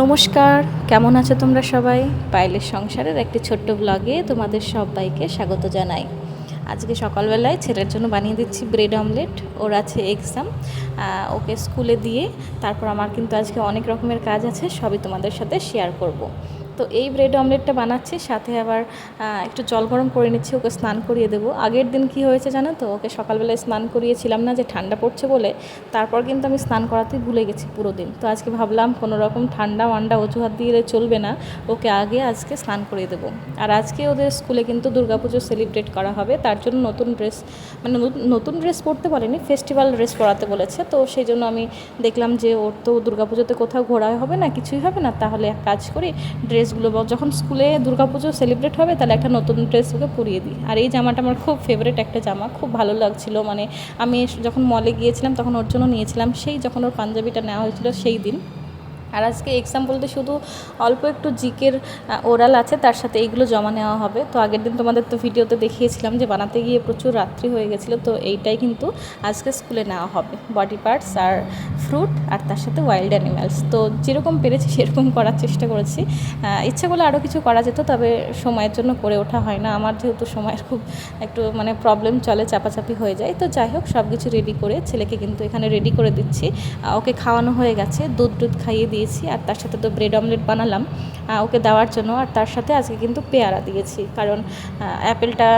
নমস্কার, কেমন আছো তোমরা সবাই পাইলের সংসারের একটি ছোট্ট ব্লগে তোমাদের সবাইকে স্বাগত জানাই আজকে সকালবেলায় ছেলের জন্য বানিয়ে দিচ্ছি ব্রেড অমলেট ওর আছে এক্সাম ওকে স্কুলে দিয়ে তারপর আমার কিন্তু আজকে অনেক রকমের কাজ আছে, সবই তোমাদের সাথে শেয়ার করব। তো এই ব্রেড অমলেটটা বানাচ্ছি, সাথে আবার একটু জল গরম করে নিচ্ছি, ওকে স্নান করিয়ে দেবো। আগের দিন কি হয়েছে জানো তো, ওকে সকালবেলায় স্নান করিয়েছিলাম না যে ঠান্ডা পড়ছে বলে, তারপর কিন্তু আমি স্নান করাতেই ভুলে গেছি পুরো দিন। তো আজকে ভাবলাম কোনো রকম ঠান্ডা মান্ডা অজুহাত দিয়ে চলবে না, ওকে আগে আজকে স্নান করিয়ে দেবো। আর আজকে ওদের স্কুলে কিন্তু দুর্গাপুজো সেলিব্রেট করা হবে, তার জন্য নতুন ড্রেস মানে নতুন- ড্রেস পরতে বলেনি ফেস্টিভ্যাল ড্রেস পরাতে বলেছে। তো সেই জন্য আমি দেখলাম যে ওর তো দুর্গাপুজোতে কোথাও ঘোরা হবে না, কিছুই হবে না, তাহলে এক কাজ করি ড্রেসগুলো যখন স্কুলে দুর্গাপুজো সেলিব্রেট হবে, তাহলে একটা নতুন ড্রেস ওকে পরিয়ে দিই। আর এই জামাটা আমার খুব ফেভারিট একটা জামা, খুব ভালো লাগছিল। মানে আমি যখন মলে গিয়েছিলাম, তখন ওর জন্য নিয়েছিলাম। সেই যখন ওর পাঞ্জাবিটা নেওয়া হয়েছিল, সেই দিন। আর আজকে এক্সাম বলতে শুধু অল্প একটু জিকের ওরাল আছে, তার সাথে এইগুলো জমা নেওয়া হবে। তো আগের দিন তোমাদের তো ভিডিওতে দেখিয়েছিলাম যে বানাতে গিয়ে প্রচুর রাত্রি হয়ে গেছিল, তো এইটাই কিন্তু আজকে স্কুলে নেওয়া হবে। বডি পার্টস আর ফ্রুট আর তার সাথে ওয়াইল্ড অ্যানিম্যালস তো যেরকম পেরেছি সেরকম করার চেষ্টা করেছি। ইচ্ছে করলে আরও কিছু করা যেত, তবে সময়ের জন্য করে ওঠা হয় না। আমার যেহেতু সময়ের খুব একটু মানে প্রবলেম চলে, চাপাচাপি হয়ে যায়। তো যাই হোক সব কিছু রেডি করে ছেলেকে কিন্তু এখানে রেডি করে দিচ্ছি। ওকে খাওয়ানো হয়ে গেছে দুধ টুধ খাইয়ে দিয়েছি আর তার সাথে তো ব্রেড অমলেট বানালাম। ওকে দেওয়ার জন্য আর তার সাথে আজকে কিন্তু পেয়ারা দিয়েছি। কারণ অ্যাপেলটা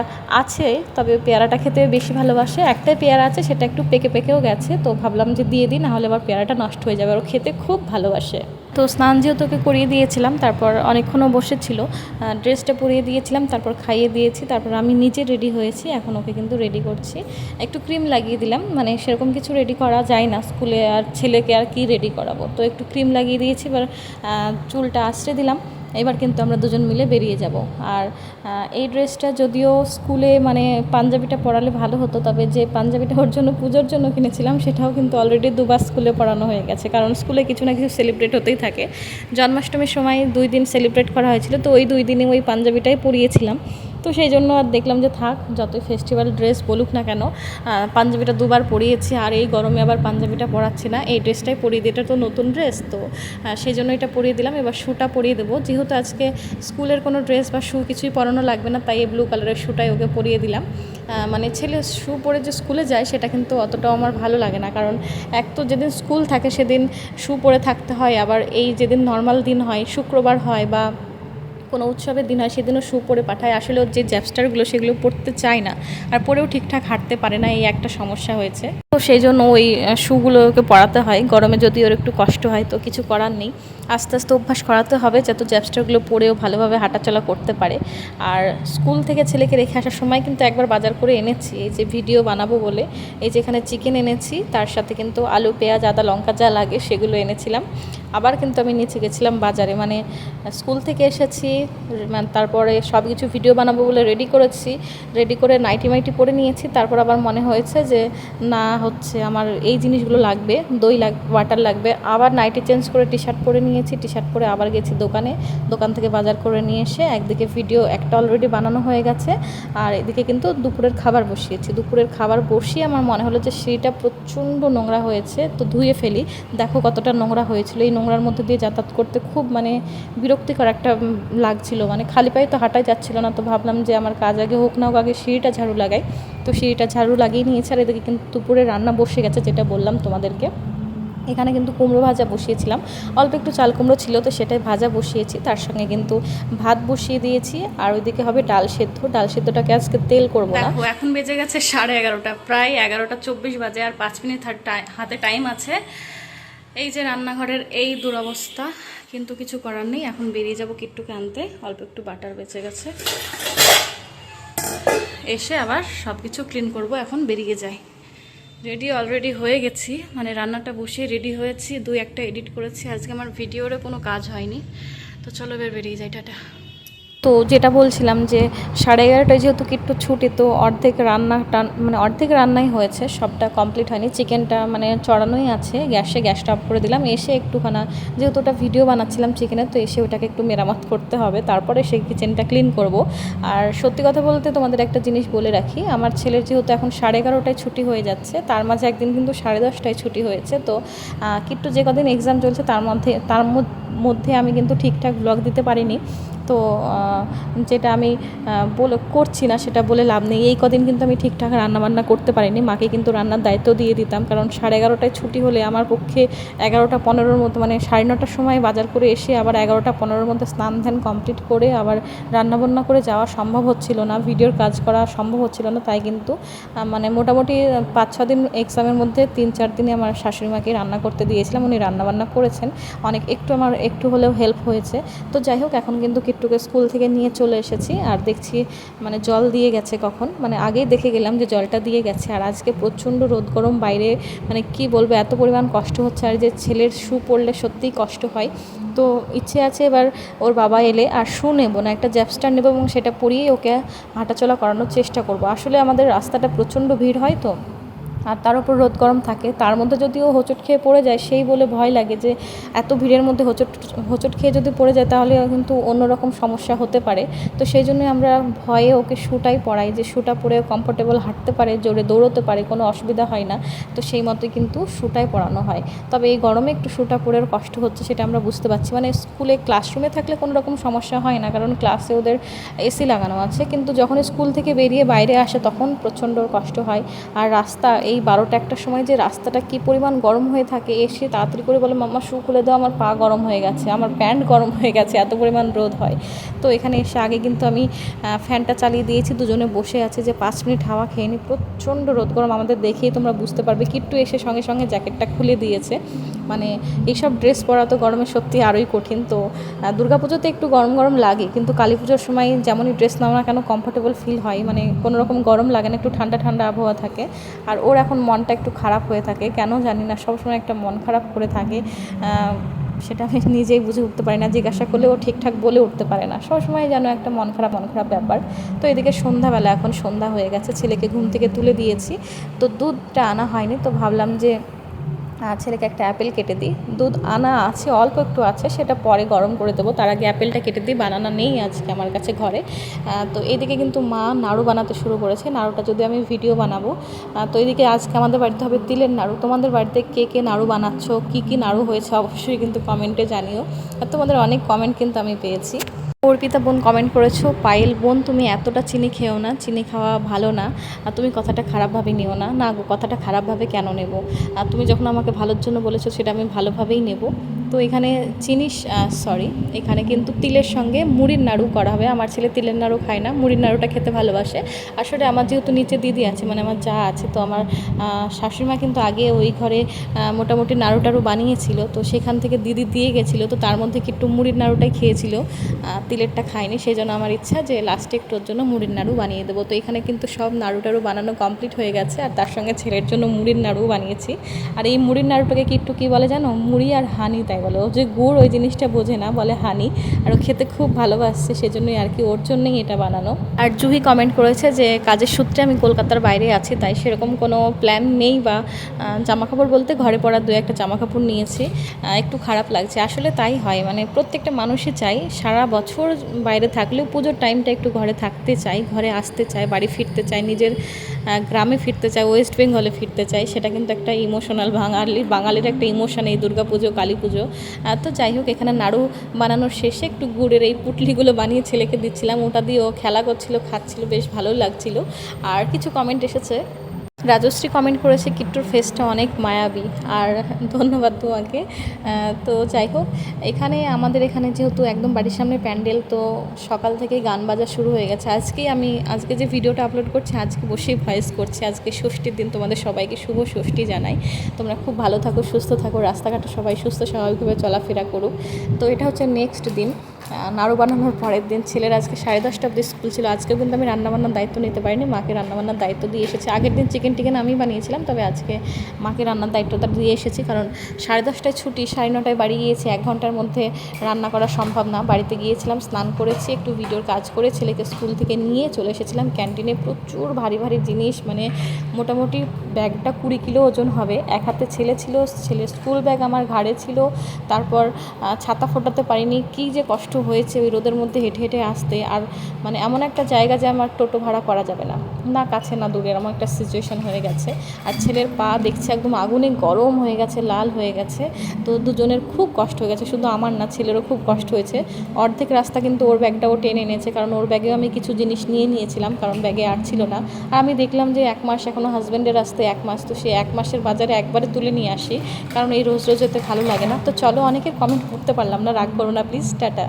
আছে, তবে পেয়ারাটা খেতে বেশি ভালোবাসে। একটাই পেয়ারা আছে, সেটা একটু পেকে পেকেও গেছে। তো ভাবলাম যে দিয়ে দিই নাহলে আবার পেয়ারাটা নষ্ট হয়ে যাবে। আর খেতে খুব ভালোবাসে। তো স্নান যেহেতু ওকে করিয়ে দিয়েছিলাম, তারপর অনেকক্ষণও বসেছিল ড্রেসটা পরিয়ে দিয়েছিলাম, তারপর খাইয়ে দিয়েছি, তারপর আমি নিজে রেডি হয়েছি, এখন ওকে কিন্তু রেডি করছি। একটু ক্রিম লাগিয়ে দিলাম মানে সেরকম কিছু রেডি করা যায় না, স্কুলে আর ছেলেকে আর কি রেডি করাবো। তো একটু ক্রিম লাগিয়ে দিয়েছি, এবার চুলটা আশ্রে দিলাম। এবার কিন্তু আমরা দুজন মিলে বেরিয়ে যাব। আর এই ড্রেসটা যদিও স্কুলে মানে পাঞ্জাবিটা পরালে ভালো হতো, তবে যে পাঞ্জাবিটা ওর জন্য পুজোর জন্য কিনেছিলাম সেটাও কিন্তু অলরেডি দুবার স্কুলে পড়ানো হয়ে গেছে। কারণ স্কুলে কিছু না কিছু সেলিব্রেট হতেই থাকে। জন্মাষ্টমীর সময় দুই দিন সেলিব্রেট করা হয়েছিল, তো ওই দুই দিনে ওই পাঞ্জাবিটাই পরিয়েছিলাম। তো সেই জন্য আর দেখলাম যে থাক, যতই ফেস্টিভ্যাল ড্রেস বলুক না কেন পাঞ্জাবিটা দুবার পরিয়েছি আর এই গরমে আবার পাঞ্জাবিটা পরাচ্ছি না। এই ড্রেসটাই পরিয়ে দিই, এটা তো নতুন ড্রেস তো। সেই জন্য এটা পরিয়ে দিলাম, এবার শ্যুটা পরিয়ে দেবো। যেহেতু আজকে স্কুলের কোনো ড্রেস বা শ্যু কিছুই পরানো লাগবে না, তাই এই ব্লু কালারের শ্যুটাই ওকে পরিয়ে দিলাম। মানে ছেলে শ্যু পরে যে স্কুলে যায়, সেটা কিন্তু অতটাও আমার ভালো লাগে না। কারণ এক তো যেদিন স্কুল থাকে, সেদিন শ্যু পরে থাকতে হয়। আবার এই যেদিন নর্মাল দিন হয়, শুক্রবার হয় বা কোনো উৎসবের দিন হয়, সেদিনও শু পরে পাঠায়। আসলে যে জ্যাপস্টারগুলো সেগুলো পরতে চায় না। আর পরেও ঠিকঠাক হাঁটতে পারে না, এই একটা সমস্যা হয়েছে। তো সেই জন্য ওই শুগুলোকে পরাতে হয়। গরমে যদি ওর একটু কষ্ট হয়, তো কিছু করার নেই। আস্তে আস্তে অভ্যাস করাতে হবে যাতে জ্যাপস্টারগুলো পরেও ভালোভাবে হাঁটাচলা করতে পারে। আর স্কুল থেকে ছেলেকে রেখে আসার সময় কিন্তু একবার বাজার করে এনেছি, এই যে ভিডিও বানাবো বলে। এই যে এখানে চিকেন এনেছি, তার সাথে কিন্তু আলু, পেঁয়াজ, আদা, লঙ্কা যা লাগে সেগুলো এনেছিলাম। আবার কিন্তু আমি নিচে গেছিলাম বাজারে মানে স্কুল থেকে এসেছি মানে তারপরে সব কিছু ভিডিও বানাবো বলে রেডি করেছি, রেডি করে নাইটি মাইটি পরে নিয়েছি। তারপর আবার মনে হয়েছে যে, না, হচ্ছে আমার এই জিনিসগুলো লাগবে, দই লাগ ওয়াটার লাগবে। আবার নাইটি চেঞ্জ করে টি শার্ট পরে নিয়েছি টি শার্ট পরে আবার গেছি দোকানে। দোকান থেকে বাজার করে নিয়ে এসে একদিকে ভিডিও একটা অলরেডি বানানো হয়ে গেছে, আর এদিকে কিন্তু দুপুরের খাবার বসিয়েছি। দুপুরের খাবার বসিয়ে আমার মনে হলো যে সিঁড়িটা প্রচণ্ড নোংরা হয়েছে, তো ধুয়ে ফেলি। দেখো কতটা নোংরা হয়েছিল। এই নোংরার মধ্যে দিয়ে যাতায়াত করতে খুব মানে বিরক্তিকর একটা লাগছিল। মানে খালি পায়ে তো হাঁটাই যাচ্ছিল না, তো ভাবলাম যে আমার কাজ আগে হোক, না হোক, আগে সিঁড়িটা ঝাড়ু লাগাই। তো সিঁড়িটা ঝাড়ু লাগিয়ে নিয়েছে, আর এদিকে কিন্তু দুপুরে রান্না বসে গেছে, যেটা বললাম তোমাদেরকে। এখানে কিন্তু কুমড়ো ভাজা বসিয়েছিলাম। অল্প একটু চাল কুমড়ো ছিল তো সেটাই ভাজা বসিয়েছি। তার সঙ্গে কিন্তু ভাত বসিয়ে দিয়েছি। আর ওইদিকে হবে ডাল সেদ্ধ। ডাল সেদ্ধটাকে আজকে তেল করব না। এখন বেজে গেছে সাড়ে এগারোটা। প্রায় এগারোটা চব্বিশ বাজে আর পাঁচ মিনিট হাতে টাইম আছে। এই যে রান্নাঘরের এই দুরবস্থা, কিন্তু কিছু করার নেই। এখন বেরিয়ে যাব কিট্টুকে আনতে। অল্প একটু বাটার বেঁচে গেছে। এসে আবার সব কিছু ক্লিন করব। এখন বেরিয়ে যাই। রেডি অলরেডি হয়ে গেছি। মানে রান্নাটা বসিয়ে রেডি হয়েছি দুই একটা এডিট করেছি। আজকে আমার ভিডিওরও কোনো কাজ হয়নি। তো চলো বের বেরিয়ে যাই, টাটা। তো যেটা বলছিলাম যে সাড়ে এগারোটায় যেহেতু কিট্টু ছুটি, তো অর্ধেক রান্না টান মানে অর্ধেক রান্নাই হয়েছে, সবটা কমপ্লিট হয়নি। চিকেনটা মানে চড়ানোই আছে, গ্যাসে গ্যাসটা অফ করে দিলাম, এসে একটুখানা, যেহেতু ওটা ভিডিও বানাচ্ছিলাম চিকেনের তো এসে ওটাকে একটু মেরামত করতে হবে। তারপরে সেই কিচেনটা ক্লিন করব। আর সত্যি কথা বলতে তোমাদের একটা জিনিস বলে রাখি, আমার ছেলের যেহেতু এখন সাড়ে এগারোটায় ছুটি হয়ে যাচ্ছে, তার মাঝে একদিন কিন্তু সাড়ে দশটায় ছুটি হয়েছে, তো কিট্টু যে কদিন এক্সাম চলছে, তার মধ্যে তার মধ্যে মধ্যে আমি কিন্তু ঠিকঠাক ব্লগ দিতে পারিনি। তো যেটা আমি বলে, করছি না সেটা বলে লাভ নেই। এই কদিন কিন্তু আমি ঠিকঠাক রান্নাবান্না করতে পারিনি। মাকে কিন্তু রান্নার দায়িত্ব দিয়ে দিতাম, কারণ সাড়ে এগারোটায় ছুটি হলে আমার পক্ষে এগারোটা পনেরোর মতো মানে সাড়ে নটার সময় বাজার করে এসে আবার এগারোটা পনেরোর মধ্যে স্নান ধ্যান কমপ্লিট করে আবার রান্নাবান্না করে যাওয়া সম্ভব হচ্ছিল না। ভিডিওর কাজ করা সম্ভব হচ্ছিল না। তাই কিন্তু মানে মোটামুটি পাঁচ, ছ দিন এক্সামের মধ্যে তিন, চার দিনে আমার শাশুড়ি মাকে রান্না করতে দিয়েছিলাম। উনি রান্নাবান্না করেছেন। অনেক, একটু আমার একটু হলেও হেল্প হয়েছে। তো যাই হোক, এখন কিন্তু কিট্টুকে স্কুল থেকে নিয়ে চলে এসেছি আর দেখছি মানে জল দিয়ে গেছে কখন। মানে আগেই দেখে গেলাম যে জলটা দিয়ে গেছে আর আজকে প্রচণ্ড রোদ গরম বাইরে মানে কি বলব, এত পরিমাণ কষ্ট হচ্ছে আর যে ছেলের শু পড়লে সত্যিই কষ্ট হয়। তো ইচ্ছে আছে এবার ওর বাবা এলে আর শু নেব না, একটা জ্যাপস্টার নেব এবং সেটা পরিয়ে ওকে হাঁটাচলা করানোর চেষ্টা করব। আসলে আমাদের রাস্তাটা প্রচণ্ড ভিড় হয় তো। আর তার উপর রোদ গরম থাকে, তার মধ্যে যদি ও হোঁচট খেয়ে পড়ে যায়, সেই বলে ভয় লাগে যে এত ভিড়ের মধ্যে হোঁচট হোঁচট খেয়ে যদি পড়ে যায় তাহলে কিন্তু অন্যরকম সমস্যা হতে পারে। তো সেই জন্যই আমরা ভয়ে ওকে শ্যুটাই পরাই যে শ্যুটা পরে কমফোর্টেবল হাঁটতে পারে, জোরে দৌড়তে পারে, কোনো অসুবিধা হয় না। তো সেই মতোই কিন্তু শ্যুটাই পরানো হয়। তবে এই গরমে একটু শ্যুটা পরে কষ্ট হচ্ছে সেটা আমরা বুঝতে পারছি। মানে স্কুলে ক্লাসরুমে থাকলে কোনো রকম সমস্যা হয় না, কারণ ক্লাসে ওদের এসি লাগানো আছে। কিন্তু যখন স্কুল থেকে বেরিয়ে বাইরে আসে তখন প্রচণ্ড কষ্ট হয়। আর রাস্তা, এই বারোটা একটার সময় যে রাস্তাটা কী পরিমাণ গরম হয়ে থাকে, এসে তাড়াতাড়ি করে বলে, মাম্মা শু খুলে দাও, আমার পা গরম হয়ে গেছে, আমার প্যান্ট গরম হয়ে গেছে, এত পরিমাণ রোদ হয়। তো এখানে এসে আগে কিন্তু আমি ফ্যানটা চালিয়ে দিয়েছি, দুজনে বসে আছে যে পাঁচ মিনিট হাওয়া খেয়ে নিই প্রচণ্ড রোদ, গরম, আমাদের দেখেই তোমরা বুঝতে পারবে, কিট্টু এসে সঙ্গে সঙ্গে জ্যাকেটটা খুলে দিয়েছে। মানে এইসব ড্রেস পরা তো গরমে সত্যি আরোই কঠিন, তো দুর্গাপুজোতে একটু গরম গরম লাগে, কিন্তু কালী পুজোর সময় যেমনই ড্রেস নাও না কেন কমফোর্টেবল ফিল হয় মানে কোনো রকম গরম লাগে না, একটু ঠান্ডা ঠান্ডা আবহাওয়া থাকে। আর ওর এখন মনটা একটু খারাপ হয়ে থাকে। কেন জানি না, সবসময় একটা মন খারাপ করে থাকে। সেটা আমি নিজেই বুঝে উঠতে পারি না, জিজ্ঞাসা করলেও ঠিকঠাক বলে উঠতে পারে না। সবসময় যেন একটা মন খারাপ মন খারাপ ব্যাপার। তো এদিকে সন্ধ্যাবেলা, এখন সন্ধ্যা হয়ে গেছে, ছেলেকে ঘুম থেকে তুলে দিয়েছি। তো দুধটা আনা হয়নি, তো ভাবলাম যে ছেলেকে একটা অ্যাপেল কেটে দিই। দুধ আনা আছে, অল্প একটু আছে, সেটা পরে গরম করে দেবো। তার আগে অ্যাপেলটা কেটে দিই, বানানা নেই আজকে আমার কাছে ঘরে। তো এইদিকে কিন্তু মা নাড়ু বানাতে শুরু করেছে। নাড়ুটা যদি আমি ভিডিও বানাবো তো এইদিকে আজকে আমাদের বাড়িতে হবে তিলের নাড়ু। তোমাদের বাড়িতে কে কে নাড়ু বানাচ্ছো, কী কী নাড়ু হয়েছে, অবশ্যই কিন্তু কমেন্টে জানিও। আর তোমাদের অনেক কমেন্ট কিন্তু আমি পেয়েছি। অর্পিতা বোন কমেন্ট করেছ, পায়েল বোন, তুমি এতটা চিনি খেও না, চিনি খাওয়া ভালো না, আর তুমি কথাটা খারাপভাবে নিও না। না গো, কথাটা খারাপভাবে কেন নেব? আর তুমি যখন আমাকে ভালোর জন্য বলেছ, সেটা আমি ভালোভাবেই নেব। তো এখানে চিনি সরি এখানে কিন্তু তিলের সঙ্গে মুড়ির নাড়ু করা হবে। আমার ছেলে তিলের নাড়ু খায় না, মুড়ির নাড়ুটা খেতে ভালোবাসে। আসলে আমার যেহেতু নিচে দিদি আছে মানে আমার যা আছে, তো আমার শাশুড়িমা কিন্তু আগে ওই ঘরে মোটামুটি নাড়ু টাড়ু বানিয়েছিল, তো সেখান থেকে দিদি দিয়ে গেছিল, তো তার মধ্যে একটু মুড়ির নাড়ুটাই খেয়েছিল। তিলেরটা খায়নি সেই জন্য আমার ইচ্ছা যে লাস্টে একটু ওর জন্য মুড়ির নাড়ু বানিয়ে দেবো। তো এখানে কিন্তু সব নাড়ু টাড়ু বানানো কমপ্লিট হয়ে গেছে, আর তার সঙ্গে ছেলের জন্য মুড়ির নাড়ুও বানিয়েছি। আর এই মুড়ির নাড়ুটাকে কি একটু কী বলে জানো? মুড়ি আর হানি তাই বলে। ও যে গুড় ওই জিনিসটা বোঝে না, বলে হানি। আর ও খেতে খুব ভালোবাসছে সেজন্যই আর কি ওর জন্যই এটা বানানো। আর জুহি কমেন্ট করেছে যে, কাজের সূত্রে আমি কলকাতার বাইরে আছি, তাই সেরকম কোনো প্ল্যান নেই বা জামা কাপড় বলতে ঘরে পড়ার দু একটা জামা কাপড় নিয়েছি একটু খারাপ লাগছে। আসলে তাই হয় মানে প্রত্যেকটা মানুষই চাই সারা বছর বাইরে থাকলেও পুজোর টাইমটা একটু ঘরে থাকতে চাই ঘরে আসতে চায়, বাড়ি ফিরতে চায়, নিজের গ্রামে ফিরতে চায় ওয়েস্ট বেঙ্গলে ফিরতে চায়, সেটা কিন্তু একটা ইমোশনাল বাঙালি, বাঙালির একটা ইমোশন এই দুর্গা পুজো, কালী পুজো। তো যাই হোক, এখানে নাড়ু বানানোর শেষে একটু গুড়ের এই পুটলিগুলো বানিয়ে ছেলেকে দিচ্ছিলাম, ওটা দিয়ে ও খেলা করছিল, খাচ্ছিল, বেশ ভালো লাগছিল। আর কিছু কমেন্ট এসেছে। রাজশ্রী কমেন্ট করেছে কিট্টুর ফেসটা অনেক মায়াবী, আর ধন্যবাদ তোমাকে। তো যাই হোক, এখানে আমাদের এখানে যেহেতু একদম বাড়ির সামনে প্যান্ডেল, তো সকাল থেকে গান বাজা শুরু হয়ে গেছে। আজকেই আমি, আজকে যে ভিডিওটা আপলোড করছি, আজকে বসেই ভয়েস করছি। আজকে ষষ্ঠীর দিন, তোমাদের সবাইকে শুভ ষষ্ঠী জানাই। তোমরা খুব ভালো থাকো, সুস্থ থাকো রাস্তাঘাটে সবাই সুস্থ, স্বাভাবিকভাবে চলাফেরা করুক। তো এটা হচ্ছে নেক্সট দিন। নাড়ু বানানোর পরের দিন ছেলের আজকে সাড়ে দশটা অব্দি স্কুল ছিল। আজকেও কিন্তু আমি রান্নাবান্নার দায়িত্ব নিতে পারিনি, মাকে রান্নাবান্নার দায়িত্ব দিয়ে এসেছি। আগের দিন চিকেন টিকেন আমি বানিয়েছিলাম, তবে আজকে মাকে রান্নার দায়িত্বটা দিয়ে এসেছি, কারণ সাড়ে দশটায় ছুটি, সাড়ে নটায় বাড়ি গিয়েছি, এক ঘণ্টার মধ্যে রান্না করা সম্ভব না। বাড়িতে গিয়েছিলাম, স্নান করেছি, একটু ভিডিওর কাজ করে ছেলেকে স্কুল থেকে নিয়ে চলে এসেছিলাম। ক্যান্টিনে প্রচুর ভারী ভারী জিনিস মানে মোটামুটি ব্যাগটা কুড়ি কিলো ওজন হবে। এক হাতে ছেলে ছিল, ছেলের স্কুল ব্যাগ আমার ঘাড়ে ছিল। তারপর ছাতা ফোটাতে পারিনি। কী যে কষ্ট হয়েছে ওই রোদের মধ্যে হেঁটে হেঁটে আসতে। আর মানে এমন একটা জায়গা যে আমার টোটো ভাড়া করা যাবে না। না, কাছে না দূরে এমন একটা সিচুয়েশন হয়ে গেছে। আর ছেলের পা দেখছে একদম আগুনে গরম হয়ে গেছে, লাল হয়ে গেছে। তো দুজনের খুব কষ্ট হয়ে গেছে। শুধু আমার না, ছেলেরও খুব কষ্ট হয়েছে। অর্ধেক রাস্তা কিন্তু ওর ব্যাগটা ও টেনে এনেছে। কারণ ওর ব্যাগেও আমি কিছু জিনিস নিয়ে নিয়েছিলাম, কারণ ব্যাগে আর ছিল না। আর আমি দেখলাম যে এক মাস এখনও হাজব্যান্ডের আসতে এক মাস, তো সে এক মাসের বাজারে একবারে তুলে নিয়ে আসি। কারণ এই রোজ রোজ এতে ভালো লাগে না। তো চলো অনেকে কমেন্ট করতে পারলাম না। রাগ করো না প্লিজ টাটা।